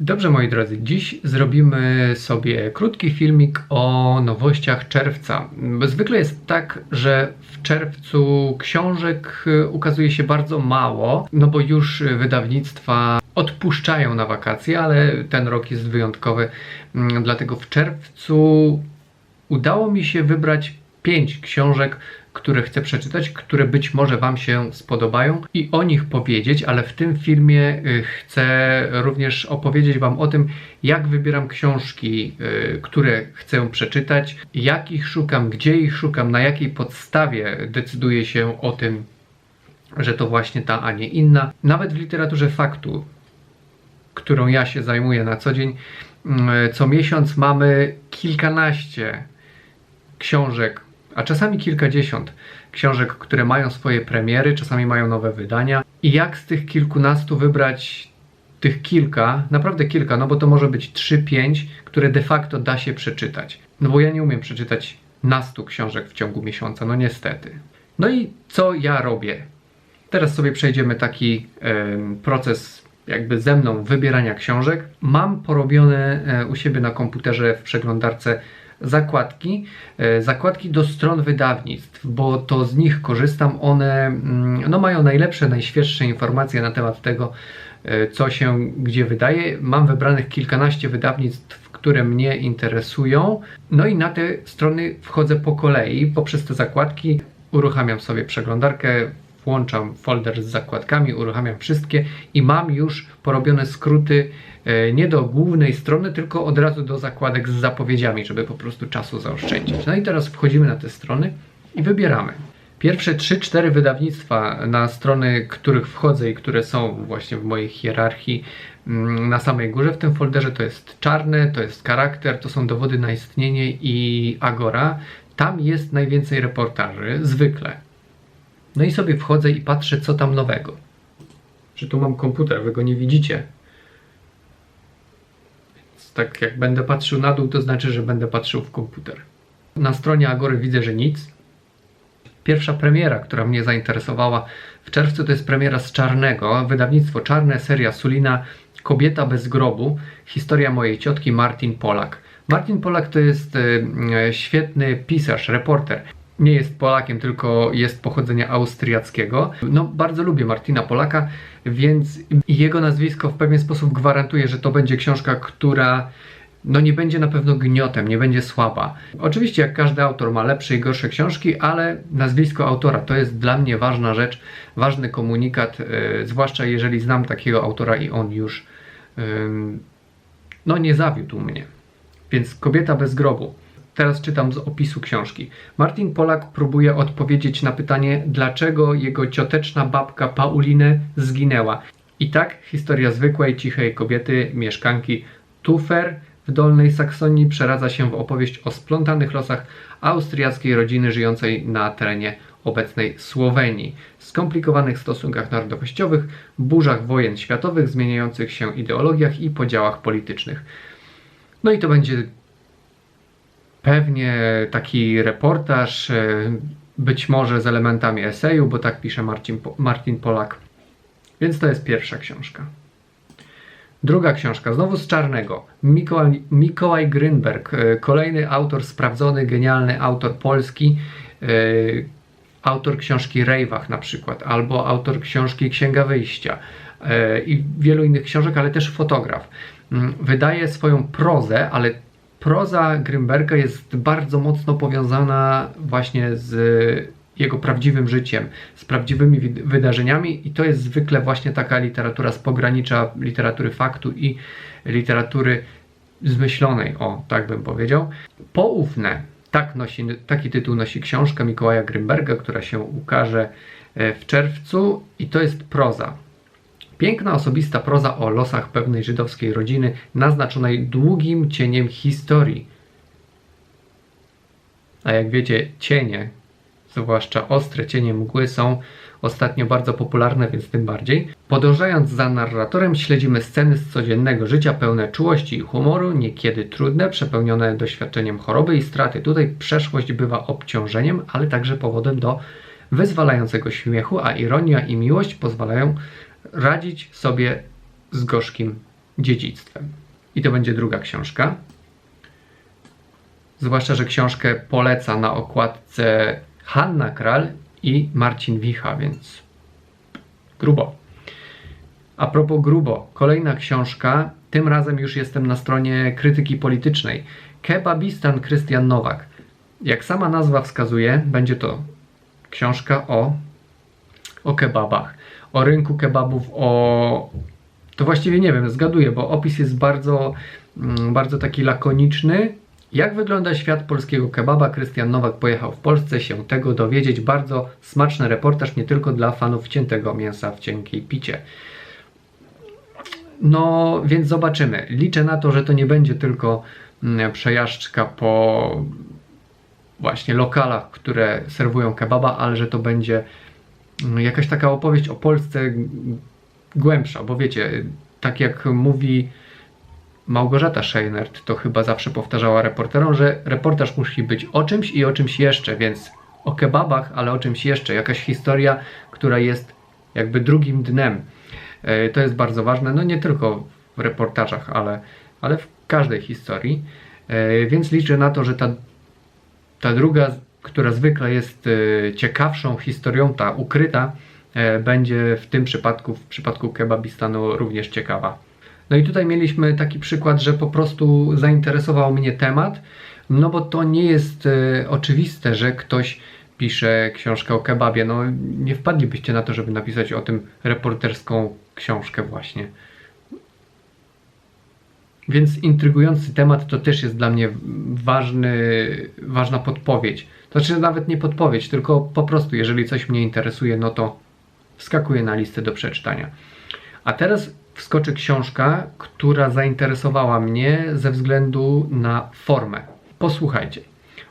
Dobrze, moi drodzy, dziś zrobimy sobie krótki filmik o nowościach czerwca. Zwykle jest tak, że w czerwcu książek y, ukazuje się bardzo mało, no bo już wydawnictwa odpuszczają na wakacje, ale ten rok jest wyjątkowy, mm, dlatego w czerwcu udało mi się wybrać pięć książek, które chcę przeczytać, które być może Wam się spodobają i o nich powiedzieć, ale w tym filmie y, chcę również opowiedzieć Wam o tym, jak wybieram książki, y, które chcę przeczytać, jak ich szukam, gdzie ich szukam, na jakiej podstawie decyduję się o tym, że to właśnie ta, a nie inna. Nawet w literaturze faktu, którą ja się zajmuję na co dzień, mm, co miesiąc mamy kilkanaście książek a czasami kilkadziesiąt książek, które mają swoje premiery, czasami mają nowe wydania. I jak z tych kilkunastu wybrać tych kilka, naprawdę kilka, no bo to może być 3-5, które de facto da się przeczytać. No bo ja nie umiem przeczytać nastu książek w ciągu miesiąca, no niestety. No i co ja robię? Teraz sobie przejdziemy taki proces jakby ze mną wybierania książek. Mam porobione e, u siebie na komputerze w przeglądarce zakładki, e, zakładki do stron wydawnictw, bo to z nich korzystam. One mm, no, mają najlepsze, najświeższe informacje na temat tego, e, co się gdzie wydaje. Mam wybranych kilkanaście wydawnictw, które mnie interesują. No i na te strony wchodzę po kolei poprzez te zakładki. Uruchamiam sobie przeglądarkę, włączam folder z zakładkami, uruchamiam wszystkie i mam już porobione skróty e, nie do głównej strony, tylko od razu do zakładek z zapowiedziami, żeby po prostu czasu zaoszczędzić. No i teraz wchodzimy na te strony i wybieramy. Pierwsze 3-4 wydawnictwa na strony, których wchodzę i które są właśnie w mojej hierarchii mm, na samej górze w tym folderze to jest czarne, to jest charakter, to są dowody na istnienie i Agora. Tam jest najwięcej reportaży, zwykle. No i sobie wchodzę i patrzę, co tam nowego. Że tu mam komputer, wy go nie widzicie. Więc tak jak będę patrzył na dół, to znaczy, że będę patrzył w komputer. Na stronie Agory widzę, że nic. Pierwsza premiera, która mnie zainteresowała w czerwcu, to jest premiera z Czarnego. Wydawnictwo Czarne, seria Sulina, Kobieta bez grobu. Historia mojej ciotki Martin Polak. Martin Polak to jest e, świetny pisarz, reporter nie jest Polakiem, tylko jest pochodzenia austriackiego. No, bardzo lubię Martina Polaka, więc jego nazwisko w pewien sposób gwarantuje, że to będzie książka, która no nie będzie na pewno gniotem, nie będzie słaba. Oczywiście jak każdy autor ma lepsze i gorsze książki, ale nazwisko autora to jest dla mnie ważna rzecz, ważny komunikat, yy, zwłaszcza jeżeli znam takiego autora i on już no nie zawiódł mnie. Więc Kobieta bez grobu. Teraz czytam z opisu książki. Martin Polak próbuje odpowiedzieć na pytanie, dlaczego jego cioteczna babka Paulinę zginęła. I tak historia zwykłej, cichej kobiety, mieszkanki Tufer w Dolnej Saksonii przeradza się w opowieść o splątanych losach austriackiej rodziny żyjącej na terenie obecnej Słowenii, skomplikowanych stosunkach narodowościowych, burzach wojen światowych, zmieniających się ideologiach i podziałach politycznych. No i to będzie pewnie taki reportaż, e, być może z elementami eseju, bo tak pisze Marcin, Martin Polak. Więc to jest pierwsza książka. Druga książka, znowu z czarnego. Mikołaj, Mikołaj Grynberg, e, kolejny autor sprawdzony, genialny autor polski, e, autor książki Rejwach na przykład, albo autor książki Księga Wyjścia i wielu innych książek, ale też fotograf. Mm, wydaje swoją prozę, ale proza Grimberga jest bardzo mocno powiązana właśnie z jego prawdziwym życiem, z prawdziwymi wydarzeniami i to jest zwykle właśnie taka literatura z pogranicza literatury faktu i literatury zmyślonej, o tak bym powiedział. Poufne, tak nosi, taki tytuł nosi książka Mikołaja Grimberga, która się ukaże e, w czerwcu i to jest proza. Piękna osobista proza o losach pewnej żydowskiej rodziny, naznaczonej długim cieniem historii. A jak wiecie, cienie, zwłaszcza ostre cienie mgły, są ostatnio bardzo popularne, więc tym bardziej. Podążając za narratorem, śledzimy sceny z codziennego życia pełne czułości i humoru, niekiedy trudne, przepełnione doświadczeniem choroby i straty. Tutaj przeszłość bywa obciążeniem, ale także powodem do wyzwalającego śmiechu, a ironia i miłość pozwalają radzić sobie z gorzkim dziedzictwem. I to będzie druga książka. Zwłaszcza, że książkę poleca na okładce Hanna Kral i Marcin Wicha, więc grubo. A propos grubo, kolejna książka, tym razem już jestem na stronie krytyki politycznej. Kebabistan Krystian Nowak. Jak sama nazwa wskazuje, będzie to książka o, o kebabach, o rynku kebabów, o. To właściwie nie wiem, zgaduję, bo opis jest bardzo, mm, bardzo taki lakoniczny. Jak wygląda świat polskiego kebaba? Krystian Nowak pojechał w Polsce się tego dowiedzieć. Bardzo smaczny reportaż, nie tylko dla fanów ciętego mięsa w cienkiej picie. No, więc zobaczymy. Liczę na to, że to nie będzie tylko mm, przejażdżka po właśnie lokalach, które serwują kebaba, ale że to będzie jakaś taka opowieść o Polsce głębsza, bo wiecie, tak jak mówi Małgorzata Scheinert, to chyba zawsze powtarzała reporterom, że reportaż musi być o czymś i o czymś jeszcze, więc o kebabach, ale o czymś jeszcze, jakaś historia, która jest jakby drugim dnem. E, to jest bardzo ważne, no nie tylko w reportażach, ale, ale w każdej historii. E, więc liczę na to, że ta, ta druga, która zwykle jest e, ciekawszą historią, ta ukryta, będzie w tym przypadku, w przypadku kebabistanu również ciekawa. No i tutaj mieliśmy taki przykład, że po prostu zainteresował mnie temat, no bo to nie jest oczywiste, że ktoś pisze książkę o kebabie. No nie wpadlibyście na to, żeby napisać o tym reporterską książkę właśnie. Więc intrygujący temat to też jest dla mnie ważny, ważna podpowiedź. To znaczy nawet nie podpowiedź, tylko po prostu jeżeli coś mnie interesuje, no to wskakuje na listę do przeczytania. A teraz wskoczy książka, która zainteresowała mnie ze względu na formę. Posłuchajcie.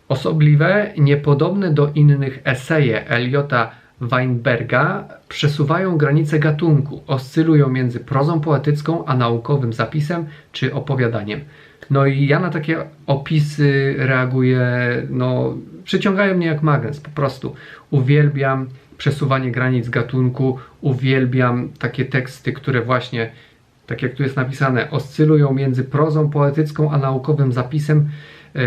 Osobliwe, niepodobne do innych eseje Eliota Weinberga przesuwają granice gatunku, oscylują między prozą poetycką a naukowym zapisem czy opowiadaniem. No i ja na takie opisy reaguję, no przyciągają mnie jak magnes po prostu. Uwielbiam przesuwanie granic gatunku, uwielbiam takie teksty, które właśnie, tak jak tu jest napisane, oscylują między prozą poetycką a naukowym zapisem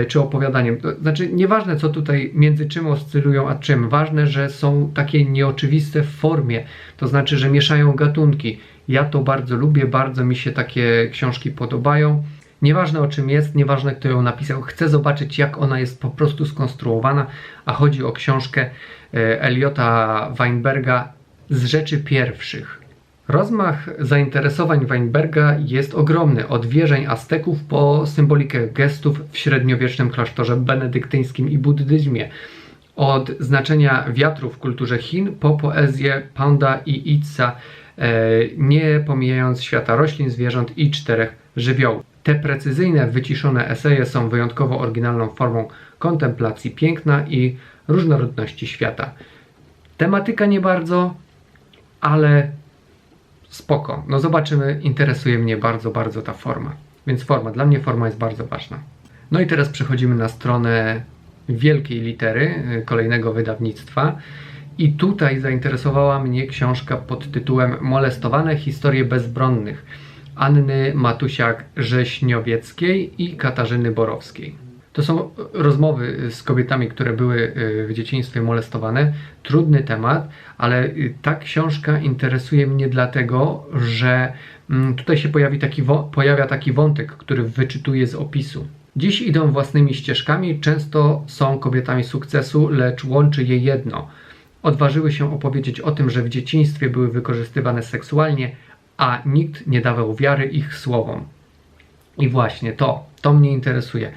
czy opowiadaniem. Znaczy, nieważne co tutaj między czym oscylują a czym, ważne, że są takie nieoczywiste w formie, to znaczy, że mieszają gatunki. Ja to bardzo lubię, bardzo mi się takie książki podobają. Nieważne o czym jest, nieważne kto ją napisał, chcę zobaczyć jak ona jest po prostu skonstruowana, a chodzi o książkę e, Eliota Weinberga z rzeczy pierwszych. Rozmach zainteresowań Weinberga jest ogromny, od wierzeń Azteków po symbolikę gestów w średniowiecznym klasztorze benedyktyńskim i buddyzmie, od znaczenia wiatru w kulturze Chin po poezję Panda i Itza, e, nie pomijając świata roślin, zwierząt i czterech żywiołów. Te precyzyjne, wyciszone eseje są wyjątkowo oryginalną formą kontemplacji piękna i różnorodności świata. Tematyka nie bardzo, ale spoko. No zobaczymy, interesuje mnie bardzo, bardzo ta forma. Więc forma, dla mnie forma jest bardzo ważna. No i teraz przechodzimy na stronę wielkiej litery y, kolejnego wydawnictwa. I tutaj zainteresowała mnie książka pod tytułem Molestowane historie bezbronnych Anny Matusiak-Rześniowieckiej i Katarzyny Borowskiej. To są rozmowy z kobietami, które były y, w dzieciństwie molestowane. Trudny temat, ale y, ta książka interesuje mnie dlatego, że mm, tutaj się pojawi taki, pojawia taki wątek, który wyczytuję z opisu. Dziś idą własnymi ścieżkami, często są kobietami sukcesu, lecz łączy je jedno. Odważyły się opowiedzieć o tym, że w dzieciństwie były wykorzystywane seksualnie, a nikt nie dawał wiary ich słowom. I właśnie to, to mnie interesuje,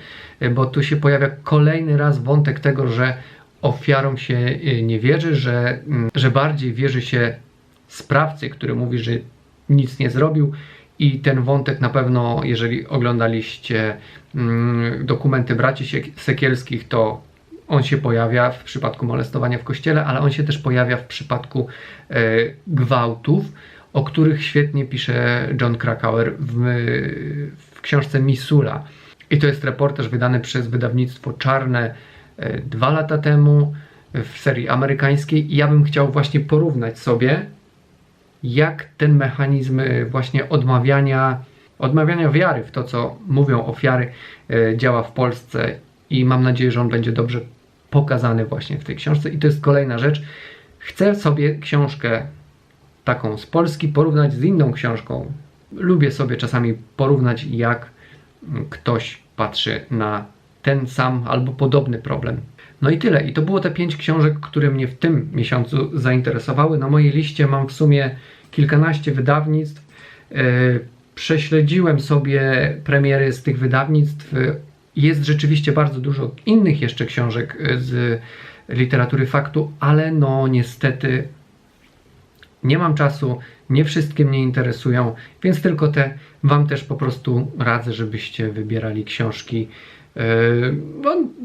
bo tu się pojawia kolejny raz wątek tego, że ofiarom się y, nie wierzy, że, mm, że bardziej wierzy się sprawcy, który mówi, że nic nie zrobił. I ten wątek na pewno, jeżeli oglądaliście mm, dokumenty braci Sekielskich, to on się pojawia w przypadku molestowania w kościele, ale on się też pojawia w przypadku e, gwałtów, o których świetnie pisze John Krakauer w, w książce Misula. I to jest reportaż wydany przez wydawnictwo Czarne e, dwa lata temu w serii amerykańskiej. I ja bym chciał właśnie porównać sobie, jak ten mechanizm e, właśnie odmawiania, odmawiania wiary w to, co mówią ofiary, e, działa w Polsce i mam nadzieję, że on będzie dobrze pokazany właśnie w tej książce. I to jest kolejna rzecz. Chcę sobie książkę taką z Polski porównać z inną książką. Lubię sobie czasami porównać, jak ktoś patrzy na ten sam albo podobny problem. No i tyle. I to było te pięć książek, które mnie w tym miesiącu zainteresowały. Na mojej liście mam w sumie kilkanaście wydawnictw. Yy, Prześledziłem sobie premiery z tych wydawnictw. Jest rzeczywiście bardzo dużo innych jeszcze książek yy, z literatury faktu, ale no niestety nie mam czasu, nie wszystkie mnie interesują, więc tylko te Wam też po prostu radzę, żebyście wybierali książki yy,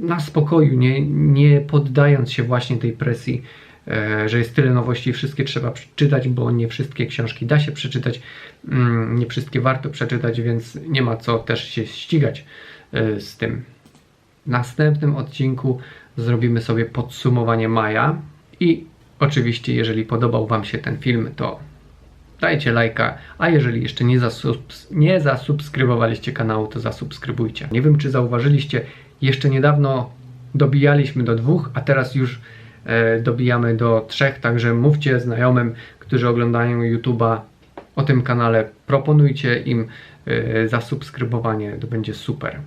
na spokoju, nie, nie poddając się właśnie tej presji, yy, że jest tyle nowości i wszystkie trzeba przeczytać, bo nie wszystkie książki da się przeczytać, mm, nie wszystkie warto przeczytać, więc nie ma co też się ścigać yy, z tym. W następnym odcinku zrobimy sobie podsumowanie maja i oczywiście jeżeli podobał Wam się ten film, to dajcie lajka, a jeżeli jeszcze nie, zasubs- nie zasubskrybowaliście kanału, to zasubskrybujcie. Nie wiem, czy zauważyliście, jeszcze niedawno dobijaliśmy do dwóch, a teraz już e, dobijamy do trzech, także mówcie znajomym, którzy oglądają YouTube'a o tym kanale, proponujcie im e, zasubskrybowanie, to będzie super.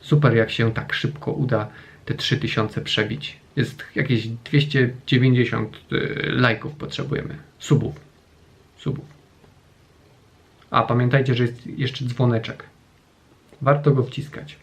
Super, jak się tak szybko uda te 3000 przebić. Jest jakieś 290 y, lajków potrzebujemy. Subów. Subów. A pamiętajcie, że jest jeszcze dzwoneczek. Warto go wciskać.